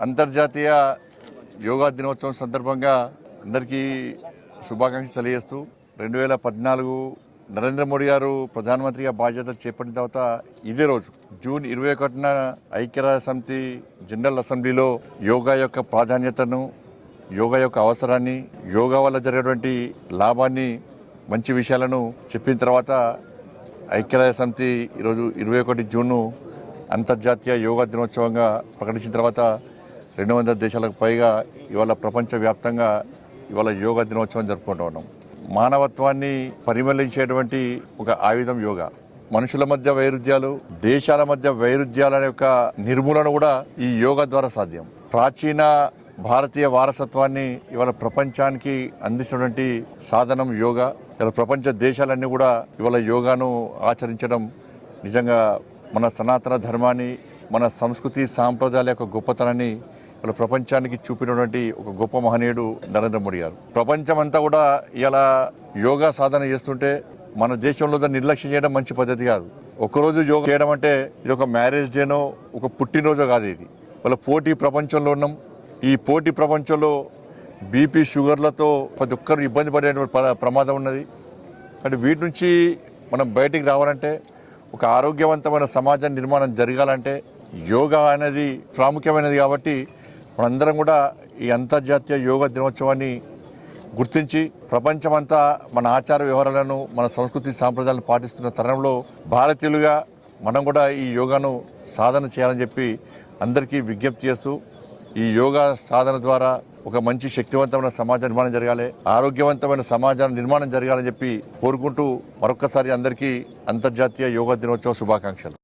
అంతర్జాతీయ యోగా దినోత్సవం సందర్భంగా అందరికీ శుభాకాంక్షలు తెలియజేస్తూ రెండు వేల పద్నాలుగు నరేంద్ర మోడీ గారు ప్రధానమంత్రిగా బాధ్యత చేపట్టిన తర్వాత ఇదే రోజు జూన్ ఇరవై ఒకటిన ఐక్యరాజ్య సమితి జనరల్ అసెంబ్లీలో యోగా యొక్క ప్రాధాన్యతను యోగా యొక్క అవసరాన్ని యోగా వల్ల జరిగేటువంటి లాభాన్ని మంచి విషయాలను చెప్పిన తర్వాత ఐక్యరాజ్య సమితి ఈరోజు ఇరవై ఒకటి జూన్ను అంతర్జాతీయ యోగా దినోత్సవంగా ప్రకటించిన తర్వాత రెండు వందల దేశాలకు పైగా ఇవాళ ప్రపంచవ్యాప్తంగా ఇవాళ యోగా దినోత్సవం జరుపుకుంటూ ఉన్నాం. మానవత్వాన్ని పరిమళించేటువంటి ఒక ఆయుధం యోగా. మనుషుల మధ్య వైరుధ్యాలు దేశాల మధ్య వైరుధ్యాల యొక్క నిర్మూలన కూడా ఈ యోగా ద్వారా సాధ్యం. ప్రాచీన భారతీయ వారసత్వాన్ని ఇవాళ ప్రపంచానికి అందిస్తున్నటువంటి సాధనం యోగా. ఇలా ప్రపంచ దేశాలన్నీ కూడా ఇవాళ యోగాను ఆచరించడం నిజంగా మన సనాతన ధర్మాన్ని మన సంస్కృతి సాంప్రదాయాల యొక్క గొప్పతనాన్ని ఇవాళ ప్రపంచానికి చూపినటువంటి ఒక గొప్ప మహనీయుడు నరేంద్ర మోడీ గారు. ప్రపంచమంతా కూడా ఇలా యోగా సాధన చేస్తుంటే మన దేశంలో దాన్ని నిర్లక్ష్యం చేయడం మంచి పద్ధతి కాదు. ఒకరోజు యోగా చేయడం అంటే ఇది ఒక మ్యారేజ్ డేనో ఒక పుట్టినరోజో కాదు ఇది. వాళ్ళ పోటీ ప్రపంచంలో ఉన్నాం. ఈ పోటీ ప్రపంచంలో బీపీ షుగర్లతో ప్రతి ఒక్కరు ఇబ్బంది పడేటువంటి ప్ర- ప్రమాదం ఉన్నది. అంటే వీటి నుంచి మనం బయటికి రావాలంటే ఒక ఆరోగ్యవంతమైన సమాజ నిర్మాణం జరగాలంటే యోగా అనేది ప్రాముఖ్యమైనది కాబట్టి మనందరం కూడా ఈ అంతర్జాతీయ యోగా దినోత్సవాన్ని గుర్తించి ప్రపంచమంతా మన ఆచార వ్యవహారాలను మన సంస్కృతి సాంప్రదాయాలను పాటిస్తున్న తరుణంలో భారతీయులుగా మనం కూడా ఈ యోగాను సాధన చేయాలని చెప్పి అందరికీ విజ్ఞప్తి చేస్తూ ఈ యోగా సాధన ద్వారా ఒక మంచి శక్తివంతమైన సమాజ నిర్మాణం జరగాలి ఆరోగ్యవంతమైన సమాజ నిర్మాణం జరగాలని చెప్పి కోరుకుంటూ మరొక్కసారి అందరికీ అంతర్జాతీయ యోగా దినోత్సవ శుభాకాంక్షలు.